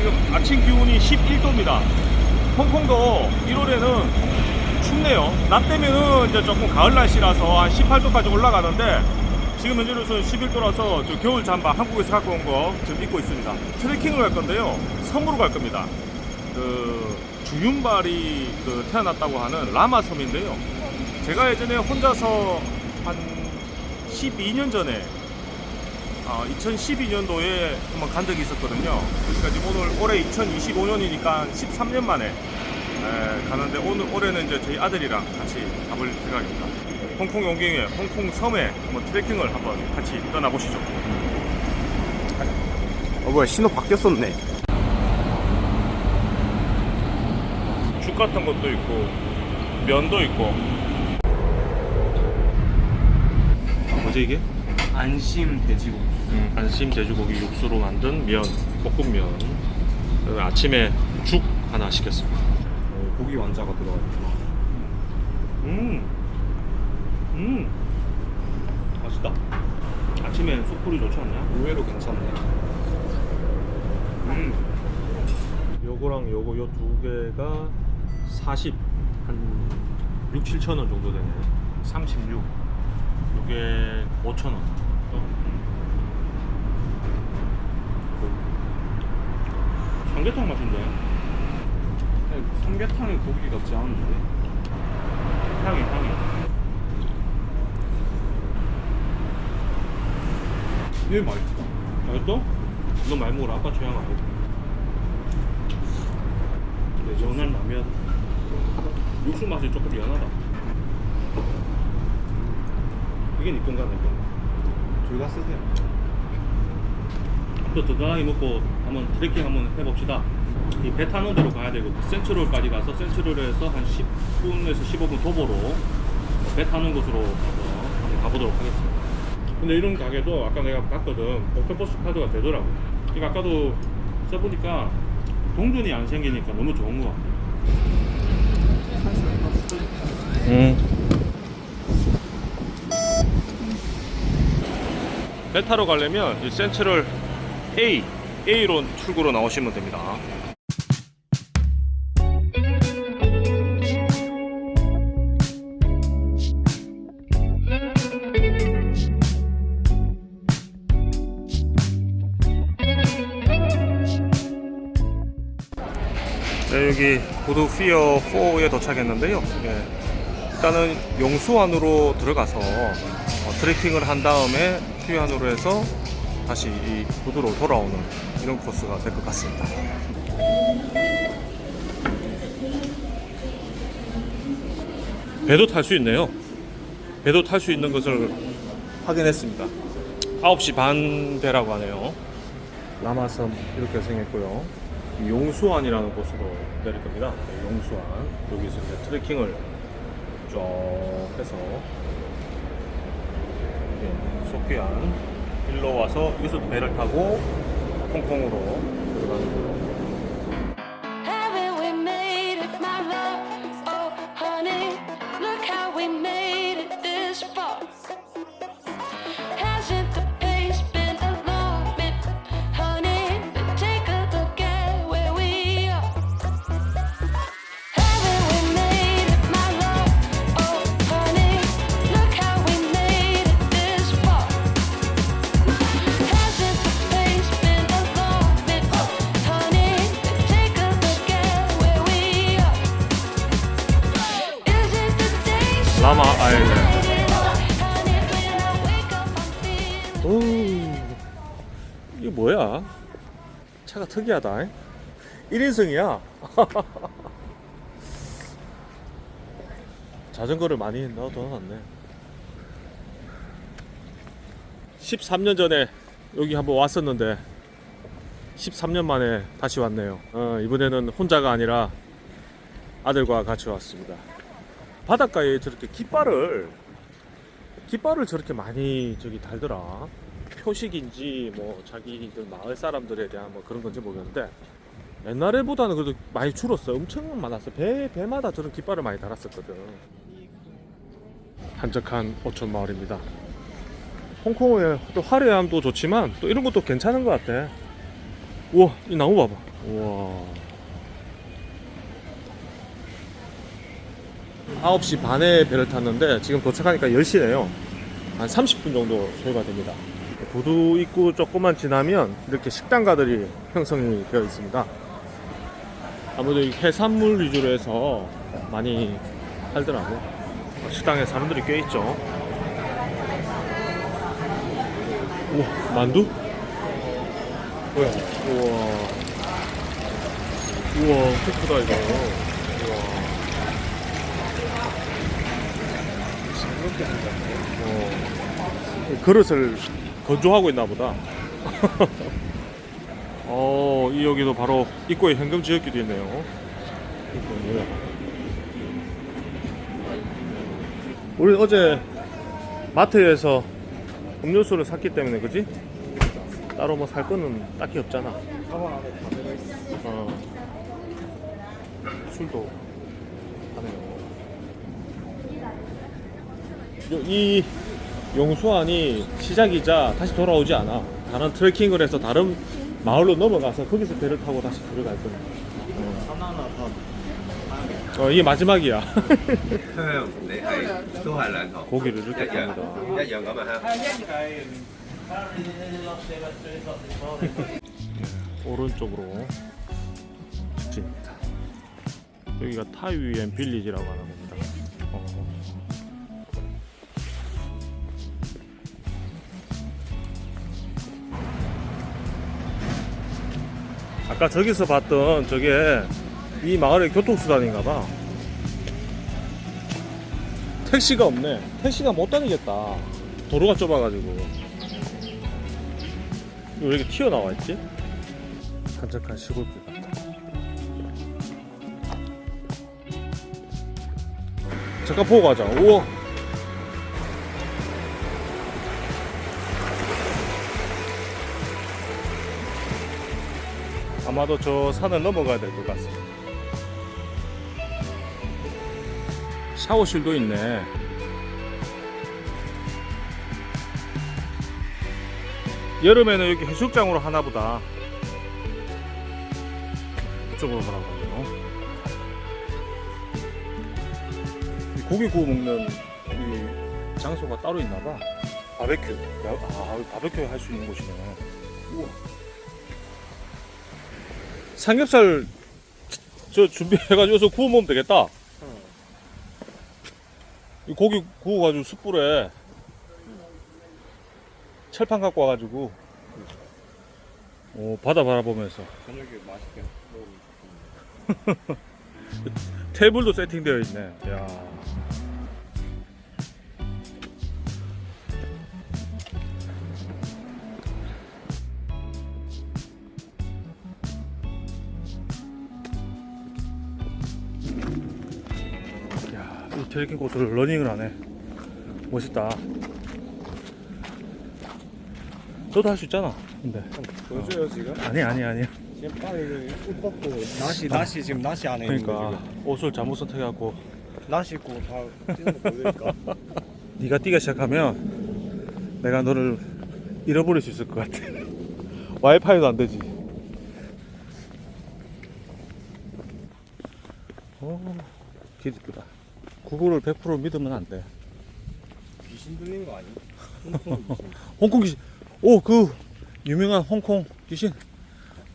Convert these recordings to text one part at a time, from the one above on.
아침 8시인데 지금 아침 기온이 11도입니다. 홍콩도 1월에는 춥네요. 낮 되면은 이제 조금 가을 날씨라서 한 18도까지 올라가는데 지금 현재로서는 11도라서 저 겨울 잠바 한국에서 갖고 온 거 지금 입고 있습니다. 트레킹을 갈 건데요. 섬으로 갈 겁니다. 그 주윤발이 그 태어났다고 하는 라마 섬인데요. 제가 예전에 혼자서 한 12년 전에 어, 2012년도에 한번 간 적이 있었거든요. 그러니까 지금 오늘 올해 2025년이니까 13년 만에 에, 가는데 오늘 올해는 이제 저희 아들이랑 같이 가볼 생각입니다. 홍콩 용경에 홍콩 섬에 한번 트레킹을 한번 같이 떠나보시죠. 어 뭐야 신호 바뀌었었네 죽 같은 것도 있고 면도 있고. 아, 뭐지 이게? 안심 돼지고기. 음, 안심 돼지고기 육수로 만든 면, 볶음면. 그다음에 아침에 죽 하나 시켰습니다. 고기 완자가 들어가 있구나 음, 음, 맛있다. 아침에 속풀이 좋지 않냐? 의외로 괜찮네 음. 요거랑 요거 요 두 개가 40, 한 6, 7천 원 정도 되네. 36. 요게 5천 원. 삼계탕 맛인데. 네, 삼계탕이 고기 같지 않은데. 향이 향이. 이게 맛있다. 맛있어? 너 많이 먹어라. 아빠 취향 알고. 근데 연한 라면. 육수 맛이 조금 연하다. 이게 네 건가 내 건가? 둘 다 쓰세요 또 든든하게 먹고 한번 트레킹 한번 해봅시다. 이 데로 가야 되고 센트럴까지 가서 센트럴에서 한 10분에서 15분 도보로 배 타는 곳으로 가서 한번 가보도록 하겠습니다. 근데 이런 가게도 아까 내가 봤거든. 옥토버스 카드가 되더라고. 그러니까 아까도 써보니까 동전이 안 생기니까 너무 좋은 것 같아. 음. 배 타러 가려면 이 센트럴 A, A로 출구로 나오시면 됩니다. 네, 여기 보드 피어 4에 도착했는데요. 예, 일단은 용수안으로 들어가서 어, 트레킹을 한 다음에 피안으로 해서 다시 이 보드로 돌아오는 이런 코스가 될 것 같습니다. 배도 탈 수 있네요. 배도 탈 수 있는 것을 확인했습니다. 9시 반 배라고 하네요. 남아섬 이렇게 생겼고요. 이 용수안이라는 곳으로 내릴 겁니다. 네, 용수안. 여기서 이제 트레킹을 쭉 해서 예, 소피안 일로 와서 여기서 배를 타고 홍콩으로 들어가는 거예 이게 뭐야? 차가 특이하다. 1인승이야. 자전거를 많이 넣어놨네. 13년 전에 여기 한번 왔었는데 13년 만에 다시 왔네요. 어, 이번에는 혼자가 아니라 아들과 같이 왔습니다. 바닷가에 저렇게 깃발을 깃발을 저렇게 많이 저기 달더라. 표식인지 뭐 자기들 마을 사람들에 대한 뭐 그런 건지 모르겠는데 옛날에보다는 그래도 많이 줄었어. 엄청 많았어. 배 배마다 저런 깃발을 많이 달았었거든. 한적한 오천 마을입니다. 홍콩의 또 화려함도 좋지만 또 이런 것도 괜찮은 것 같아. 우와 이 나무 봐봐 우와 9시 반에 배를 탔는데 지금 도착하니까 10시네요 한 30분 정도 소요가 됩니다 부두 입구 조금만 지나면 이렇게 식당가들이 형성이 되어 있습니다 아무래도 이 해산물 위주로 해서 많이 팔더라고 식당에 사람들이 꽤 있죠 우와 만두? 뭐야? 우와. 우와, 엄청 크다, 이거. 우와. 싱겁게 생겼네. 어. 그릇을 건조하고 있나 보다. 어, 이 여기도 바로 입구에 현금 지역기도 있네요. 우리 어제 마트에서 음료수를 샀기 때문에 그지? 따로 뭐 살 거는 딱히 없잖아. 어. 술도 하네요. 요- 이 용수안이 시작이자 다시 돌아오지 않아. 다른 트레킹을 해서 다른 마을로 넘어가서 거기서 배를 타고 다시 들어갈 거야. 하나하나 다 어, 이게 마지막이야. 你係都係兩套， 고기를 一 이렇게 樣 탑니다. 一樣咁啊嚇。 오른쪽으로 직진입니다. 여기가 타위엔 빌리지라고 하는 겁 아까 저기서 봤던 저게 이 마을의 교통수단인가 봐. 택시가 없네. 택시가 못 다니겠다. 도로가 좁아가지고. 왜 이렇게 튀어나와 있지? 한적한 시골길 같다. 잠깐 보고 가자. 우와. 아마도 저 산을 넘어가야 될 것 같습니다. 샤워실도 있네. 여름에는 여기 해수욕장으로 하나 보다. 이쪽으로 가라고 하네요. 이 고기 구워 먹는 이 장소가 따로 있나 봐. 바베큐. 야, 아, 바베큐 할 수 있는 곳이네. 우와. 삼겹살 저 준비해가지고 여기서 구워 먹으면 되겠다. 이 고기 구워가지고 숯불에 철판 갖고 와가지고 오, 바다 바라보면서 저녁에 맛있게 테이블도 세팅되어 있네. 야. 트레킹 코스를 러닝을 하네. 멋있다. 너도 할 수 있잖아. 근데 보여줘요 지금? 아니 아니 아니. 지금 빨리 옷 벗고 나시 나시 지금 나시 안에 있는 거 그러니까 옷을 잘못 선택해갖고 지금. 나시 입고 다 뛰는 거 보여드릴까? 네가 뛰기 시작하면 내가 너를 잃어버릴 수 있을 것 같아. 와이파이도 안 되지. 오, 길 이쁘다. 구글을 100% 믿으면 안 돼. 귀신 들린 거 아니? 홍콩 귀신. 오, 그 유명한 홍콩 귀신.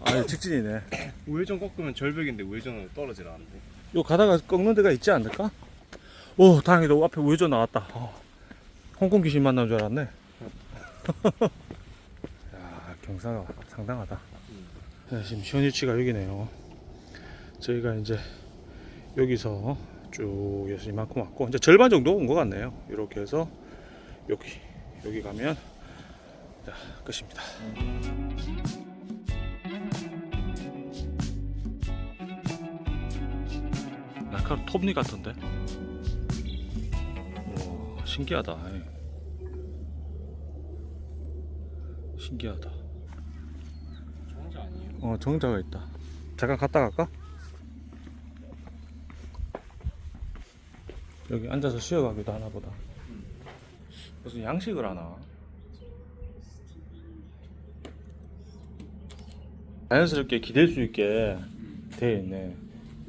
아, 직진이네. 우회전 꺾으면 절벽인데 우회전은 떨어지라 않는데. 요 가다가 꺾는 데가 있지 않을까? 오, 다행이다. 앞에 우회전 나왔다. 어. 홍콩 귀신 만난 줄 알았네. 야, 경사가 상당하다. 네, 지금 현위치가 여기네요. 저희가 이제 여기서 쭉 해서 이만큼 왔고 이제 절반 정도 온 것 같네요. 이렇게 해서 여기 여기 가면 자, 끝입니다. 약간 톱니 같은데? 와 신기하다. 신기하다. 정자 아니에요? 어 정자가 있다. 잠깐 갔다 갈까? 여기 앉아서 쉬어가기도 하나 보다. 무슨 양식을 하나? 자연스럽게 기댈 수 있게 되어 있네.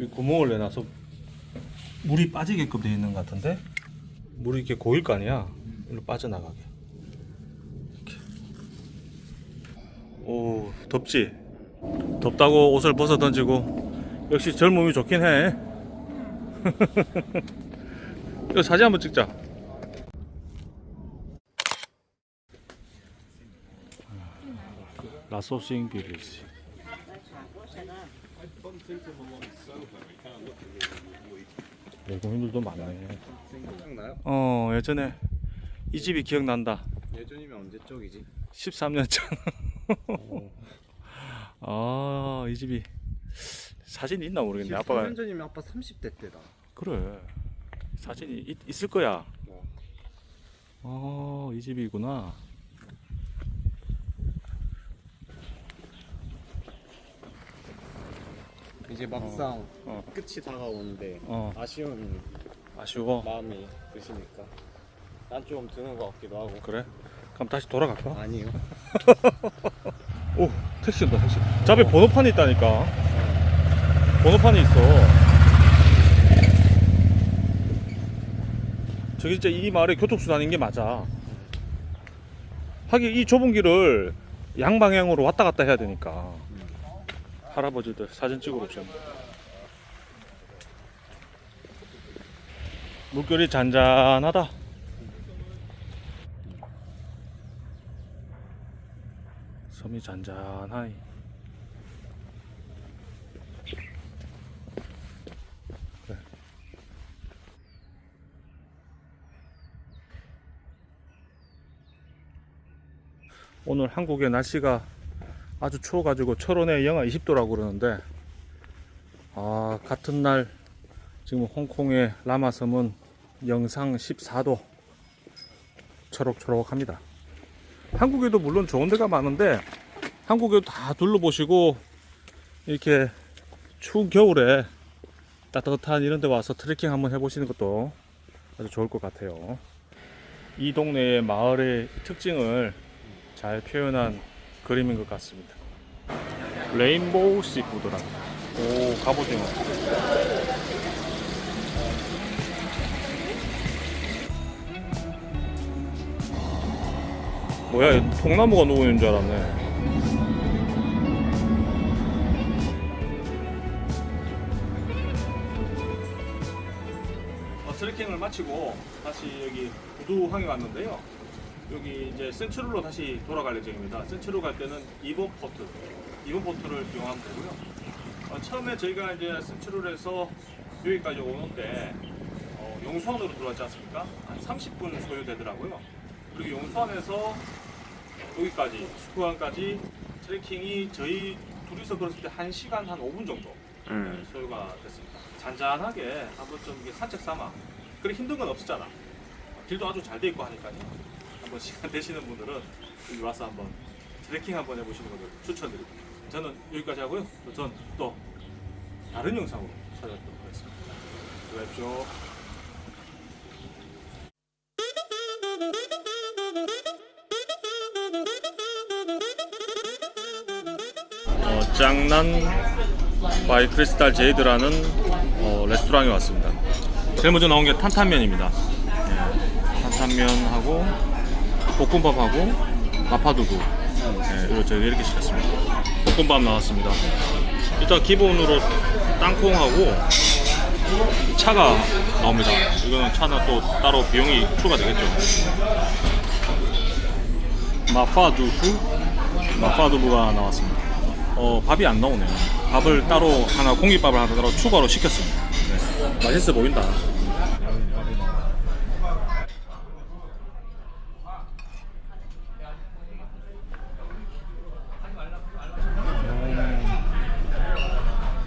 이 구멍을 내놔서 물이 빠지게끔 되어 있는 것 같은데 물이 이렇게 고일 거 아니야? 일로 빠져나가게. 이렇게. 오 덥지? 덥다고 옷을 벗어 던지고 역시 젊음이 좋긴 해. 이거 사진 한번 찍자. 라소싱 비리지. 외국인들도 많네. 생각나요? 어 예전에 이 집이 기억난다. 예전이면 언제 쪽이지? 13년 전. 아, 이 집이 사진 있나 모르겠네. 아빠가 13년 전이면 아빠 30대 때다. 그래. 사진이 있, 있을 거야. 어. 어, 이 집이구나. 이제 막상 어. 끝이 다가오는데 어. 아쉬운 아쉬워. 마음이 드시니까 난 좀 드는 것 같기도 하고 그래? 그럼 다시 돌아갈까? 아니요 오, 택시 온다, 택시. 저 앞에 번호판이 있다니까. 번호판이 있어. 저기 진짜 이 마을에 교통수단인 게 맞아. 하긴 이 좁은 길을 양방향으로 왔다 갔다 해야 되니까. 할아버지들 사진 찍으러 오셨네. 물결이 잔잔하다. 섬이 잔잔하이. 오늘 한국의 날씨가 아주 추워가지고 철원에 영하 20도라고 그러는데 아 같은 날 지금 홍콩의 라마섬은 영상 14도 초록초록합니다. 한국에도 물론 좋은 데가 많은데 한국에도 다 둘러보시고 이렇게 추운 겨울에 따뜻한 이런 데 와서 트레킹 한번 해보시는 것도 아주 좋을 것 같아요. 이 동네의 마을의 특징을 잘 표현한 그림인 것 같습니다. 레인보우 시푸드라. 오, 갑오징어. 뭐야, 통나무가 누워 있는 줄 알았네. 어, 트레킹을 마치고 다시 여기 부두항에 왔는데요. 여기 이제 센츄르로 다시 돌아갈 예정입니다. 센츄르 갈 때는 2번 포트, 2번 포트를 이용하면 되고요. 어, 처음에 저희가 이제 센츄르에서 여기까지 오는데 어, 용수원으로 들어왔지 않습니까? 한 30분 소요되더라고요. 그리고 용수원에서 여기까지 스쿠항까지 트레킹이 저희 둘이서 걸었을 때 1시간 한 5분 정도 네, 소요가 됐습니다. 잔잔하게 한번 좀 산책 삼아. 그래 힘든 건 없었잖아. 길도 아주 잘 돼 있고 하니까요. 한번 시간 되시는 분들은 여기 와서 한번 트레킹 한번 해보시는 것을 추천드립니다. 저는 여기까지 하고요. 전 또 다른 영상으로 찾아뵙도록 하겠습니다. 어, 짱난 바이 크리스탈 제이드라는 어, 레스토랑에 왔습니다. 제일 먼저 나온 게 탄탄면입니다. 예, 탄탄면하고 볶음밥하고 마파두부 예, 이거 저희가 이렇게 시켰습니다. 볶음밥 나왔습니다. 일단 기본으로 땅콩하고 차가 나옵니다. 이거는 차는 또 따로 비용이 추가되겠죠. 마파두부 마파두부가 나왔습니다. 어, 밥이 안 나오네요. 밥을 따로 하나 공깃밥을 하나 따로 추가로 시켰습니다. 네. 맛있어 보인다.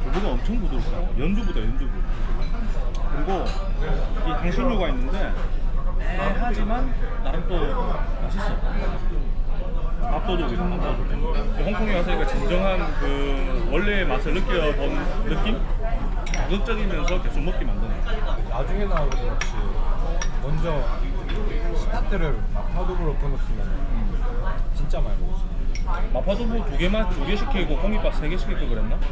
두부가 엄청 부드럽다. 연두부다, 연두부. 그리고 이 향신료가 있는데 하지만 나름 또 맛있어. 밥도둑. 홍콩에 왔으니까 진정한 그 원래의 맛을 느껴본 느낌? 자극적이면서 계속 먹게 만드네. 나중에 나오는 그렇지. 먼저 스타트를 마파두부로 끊었으면 진짜 많이 먹었어. 마파두부 두 개만 두 개 시키고 공깃밥 세 개 시킬 걸 그랬나?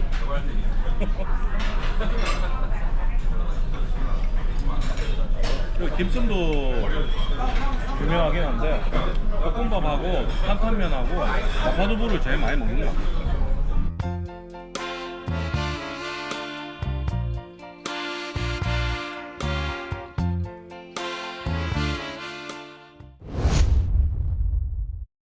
딤섬도 유명하긴 한데 볶음밥하고 탄탄면하고 마파두부를 제일 많이 먹는 것 같아.